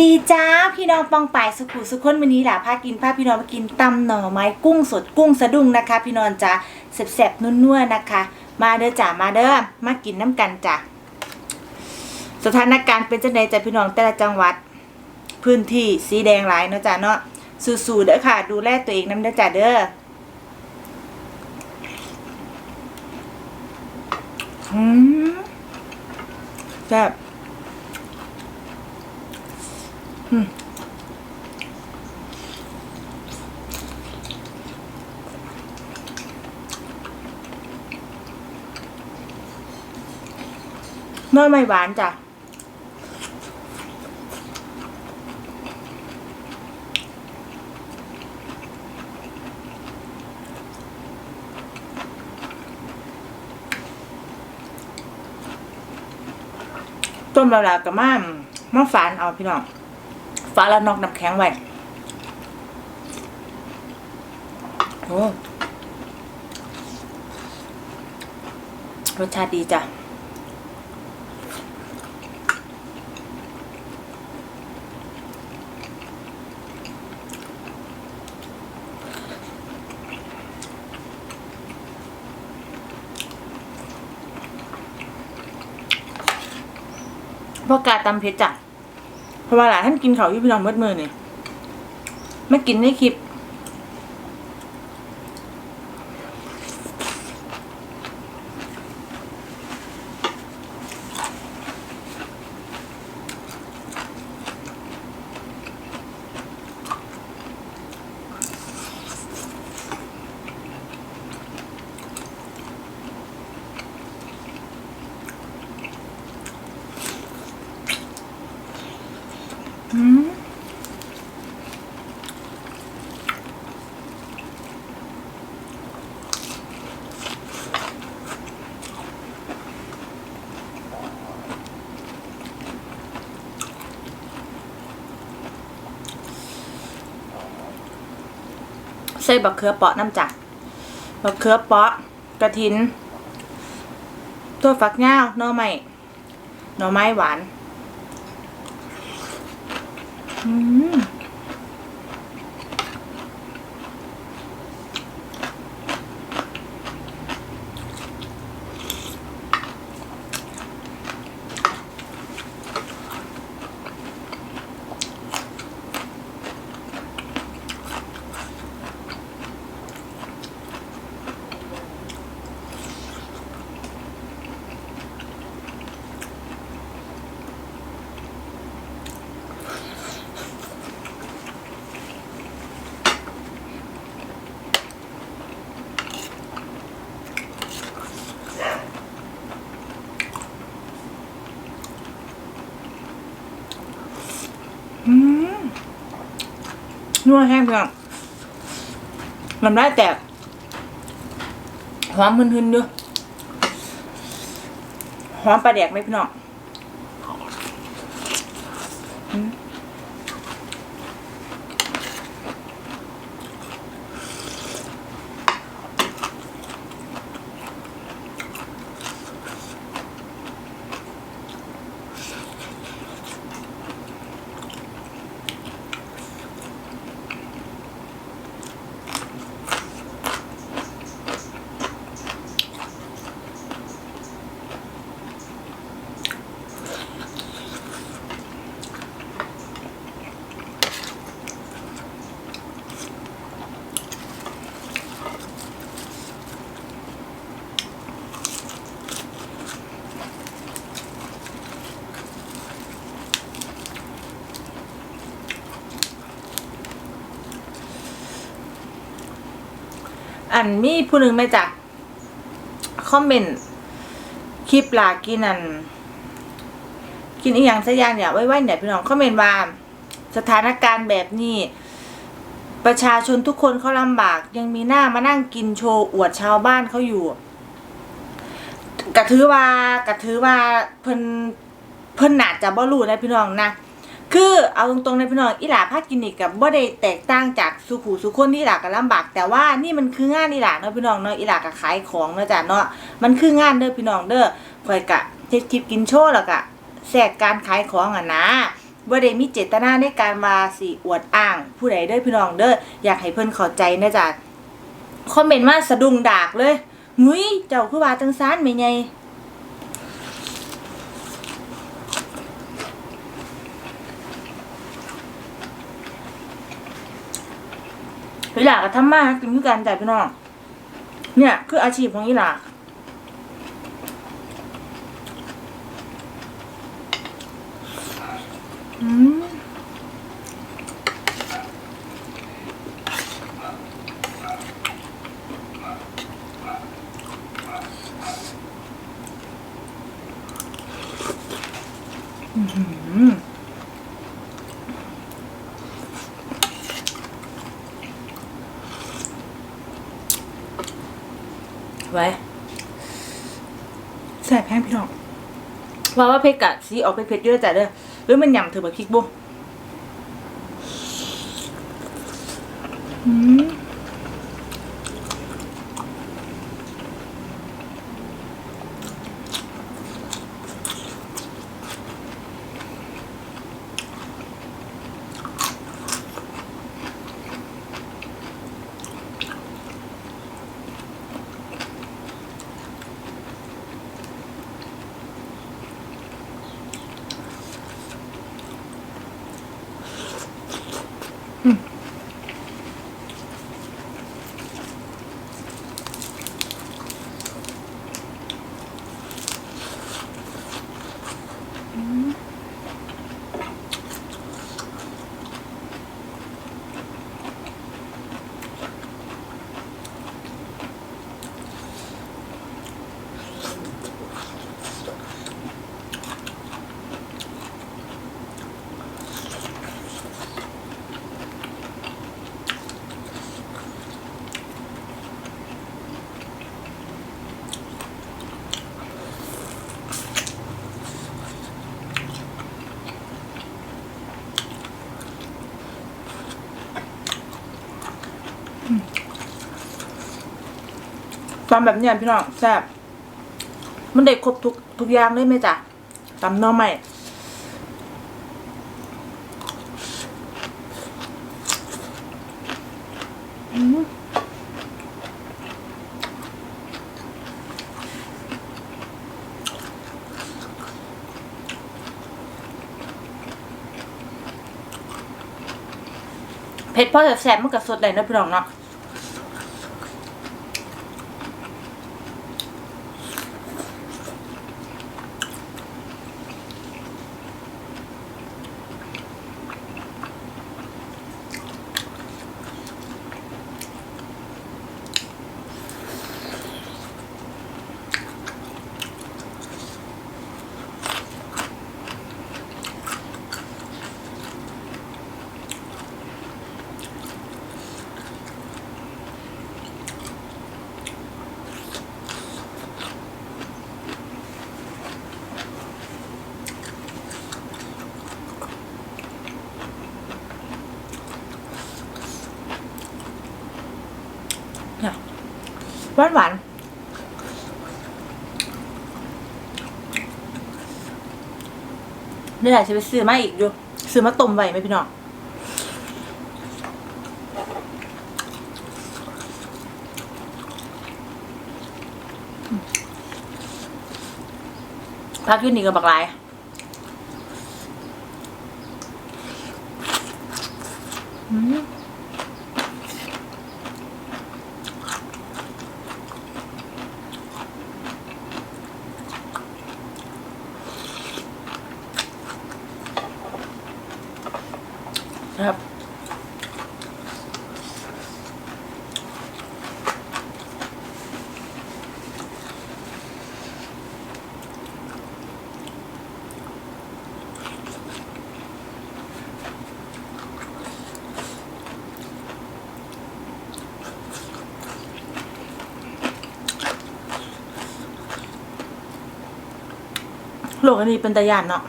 ดีจ้าพี่น้องปองป่ายสุขุสุขคนวันนี้หล่ะพากินพาพี่น้องมากินตำหน่อไม้กุ้งสดกุ้งสะดุ้งนะคะ พี่น้องจ้าแสบๆนุ่นๆนะคะ มาเด้อจ้ามาเด้อมากินน้ำกันจ้ะสถานการณ์เป็นจังไดจ้ะพี่น้องแต่ละจังหวัด พื้นที่สีแดงหลายเนาะจ้ะเนาะสู้ๆเด้อค่ะ ดูแลตัวเองน้ำเด้อจ้ะเด้ออืมแซ่บ เนื้อไม่หวานจ้ะต้มแล้วๆกับม่ามมาฝานเอาพี่น้อง ฝาแล้วนอกน้ำแข็งไว้โอ้รสชาติดีจ้ะพราะกาตำเพชรจ้ะ เพราะว่าหลานท่านกินเขาวอยู่พี่น้องเมื่อมือนี่ไม่กินในคลิป อืมใส่บักเขือเปาะน้ำจักบักเขือเปาะกระถิน ตัวฝักยาวหน่อไม้หน่อไม้หวาน อื นัวแห้งเพียงลำได้แตกหอมหึนๆด้วยหอมปลาแดกไหมพี่น้อง อันมีผู้หนึ่งไหมจ๊ะคอมเมนต์คลิปลากินอัน กินอีกอย่างสักอย่างเนี่ยไว้ไว้เนี่ยพี่น้องคอมเมนต์ว่าสถานการณ์แบบนี้ ประชาชนทุกคนเขาลำบาก ยังมีหน้ามานั่งกินโชว์อวดชาวบ้านเขาอยู่กระถือว่ากระถือว่าเพิ่นเพิ่นหนาจะบ่รู้นะพี่น้องนะ คือเอาตรงๆในพี่น้องอีหลาภาคกินนี่กับบ่ได้แตกต่างจากสุขูสุคนที่อีหลาก็ลำบาก แต่ว่านี่มันคืองานอีหลาเนาะพี่น้องเนาะอีหลาก็ขายของเนาะจ้ะเนาะมันคืองานเด้อพี่น้องเด้อข่อยกะเฮ็ดคลิปกินโชว์แล้วก็แทรกการขายของอะนะบ่ได้มีเจตนาในการมาสิอวดอ้าง ผู้ใดเด้อพี่น้องเด้ออยากให้เพิ่นเข้าใจนะจ๊ะคอมเมนต์มาสะดุ้งดากเลยหุยเจ้าคือว่าจังซานแม่ใหญ่ อีหลาก็ทำมาหากินคือกันจ้ะพี่น้อง เนี่ย คืออาชีพของอีหลาอืม แสบแห้งพี่น้องว่าว่าเพชรกะสีออกเป็นเพชรเยอะจ้ะเด้อหรือมันหยำเถือะแบบพริกบุอืมำแบบเนี้ยพี่น้องแซ่บมันได้ครบทุกทุกอย่างเลยไหมจ๊ะตำน่อไม้อืมเผ็ดพอจะแซ่บมันก็สดได้นะพี่น้องเนาะ หวานหวานนี่แหละจะไปซื้อมาอีกอยู่ซื้อมาต้มไว้ไหมพี่น้องพักยืนนี่กับบักลายอืม ลกอันนี้เป็นตะยานเนาะ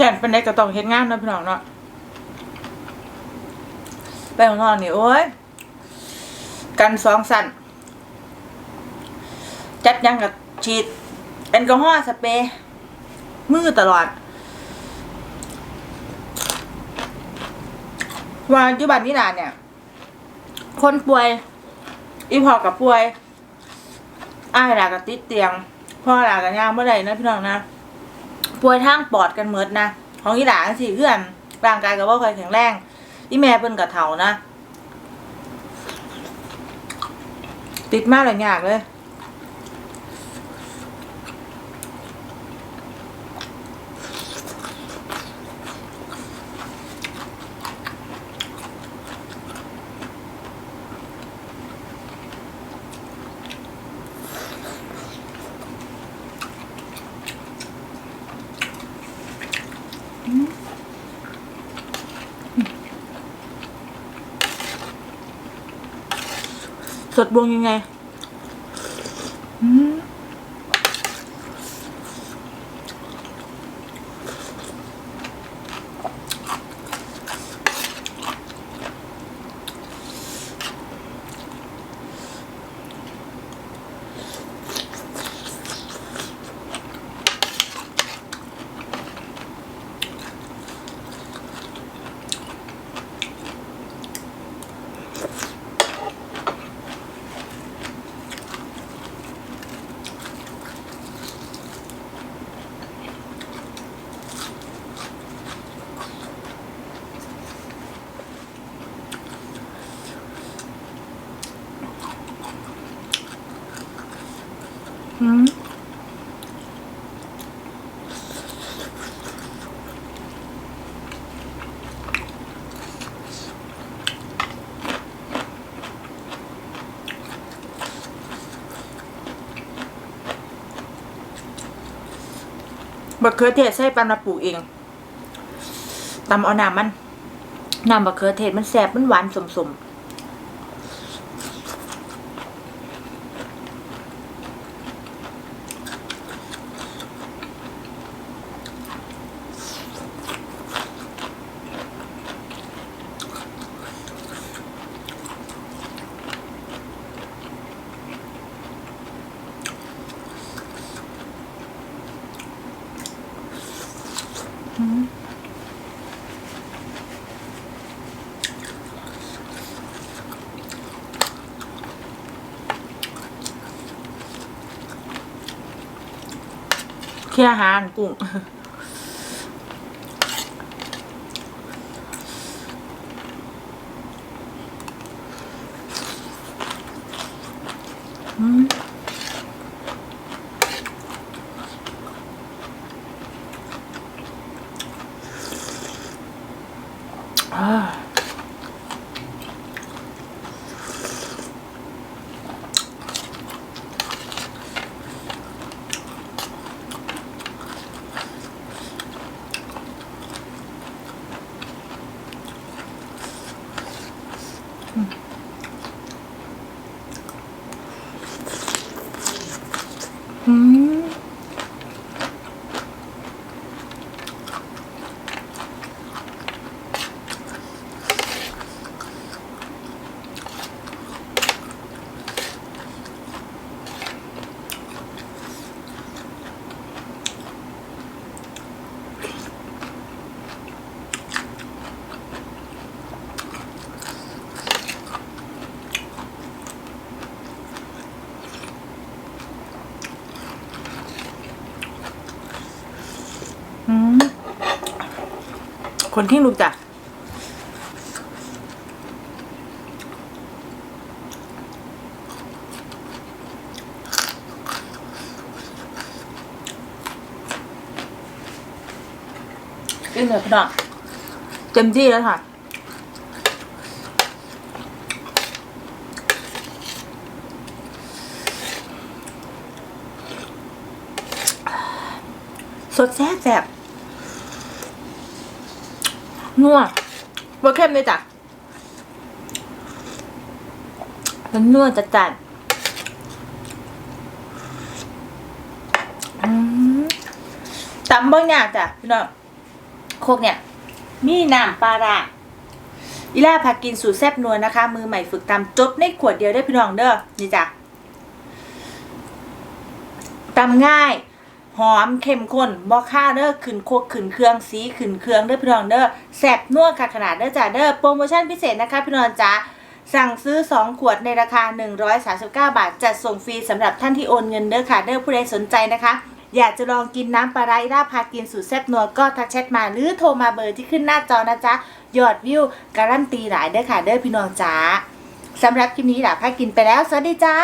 ยานเป็นได้ก็ต้องเห็ดงานนาะพี่น้องเนาะ ป้งนอกนี่โอ้ยกันสองสั่นจัดยังกับฉีดแอลกอฮอล์สเปรย์มือตลอด ว่าปัจจุบันนี้นานเนี่ย คนป่วย อีพอกับป่วยอ้ายหลากับติดเตียง พ่อหลากับย่างเมื่อไรนะพี่น้องนะ ป่วยทางปอดกันเมิดนะ ของอีหลาสิเพื่อนร่างกายก็บ่ค่อยแข็งแรง อีแม่เพิ่นกะเฒ่านะ ติดมากเลยยากเลย สดบวงยังไง บักเขือเทศใส่ปันมาปลูกเองตำเอาน้ำมันน้ำบักเขือเทศมันแสบมันหวานสมๆ เคี่ยวอาหารกุ้ง อ่ คนที่รู้จัก กินเลยพี่น้องเต็มที่แล้วค่ะสดแซ่บแซ่บ นัวบะเข้มเลยจ้ะมันนัวจัดจัดอืมตำบางอย่างจ้ะพี่น้องโคกเนี่ย มีน้ำปลาร้าอีล่าพากินสูตรแซ่บนัวนะคะ มือใหม่ฝึกตำจบในขวดเดียวได้พี่น้องเด้อนี่จ้ะตำง่าย หอมเข้มข้นบอค่าเด้อขึ้นโคกขึ้นเครื่องสีขึ้นเครื่องเด้อพี่น้องเด้อแซ่บนัวค่ะขนาดเด้อจ้าเด้อโปรโมชั่นพิเศษนะคะพี่น้องจ้าสั่งซื้อ 2 ขวดในราคา 139 บาท จัดส่งฟรีสำหรับท่านที่โอนเงินเด้อค่ะเด้อผู้ใดสนใจนะคะ อยากจะลองกินน้ำปลาไหลราพากินสูตรแซ่บนัวก็ทักแชทมาหรือโทรมาเบอร์ที่ขึ้นหน้าจอนะจ๊ะยอดวิวการันตีหลายเด้อค่ะเด้อพี่น้องจ้าสำหรับคลิปนี้หล่ะพากินไปแล้ว สวัสดีจ้า